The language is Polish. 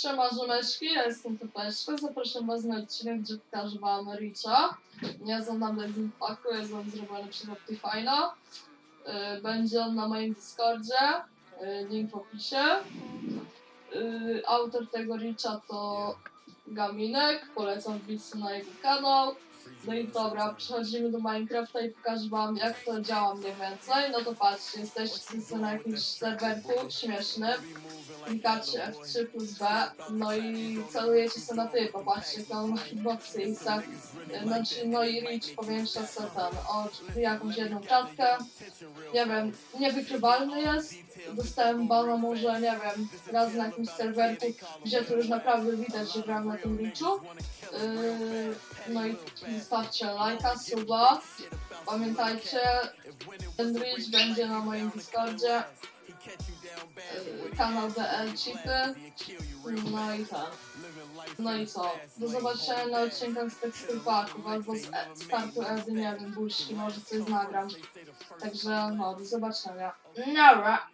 Siema Rzymeczki, ja jestem Tepeszka. Zapraszam Was na odcinek, gdzie pokażę Wam Richa. Nie znam nam z Impactu, jest on zrobiony przez Optifine'a. Yy, Będzie on na moim Discordzie, yy, link w opisie. Yy, Autor tego Richa to Gaminek, polecam wbić na jego kanał. No i dobra, przechodzimy do Minecrafta i pokażę wam jak to działa mniej więcej. No to patrzcie, jesteście na jakimś serwerku śmiesznym. Klikacie F3 plus B, no i celujecie sobie na typa, patrzcie jak on ma i tak, znaczy, no i Rich powiększa sobie ten, o jakąś jedną klatkę. Nie wiem, niewykrywalny jest. Dostałem bana może, nie wiem, raz na jakimś serwerku, gdzie to już naprawdę widać, że gram na tym Richu. Yy, no i zostawcie lajka, suba. Pamiętajcie, ten Rich będzie na moim Discordzie. Kanał DL Chipy. No i tak. No i co? Do zobaczenia na odcinkach z tekstu paków albo z e- startu Edy, nie wiem, buźki, może coś nagram. Także no, do zobaczenia. Nara!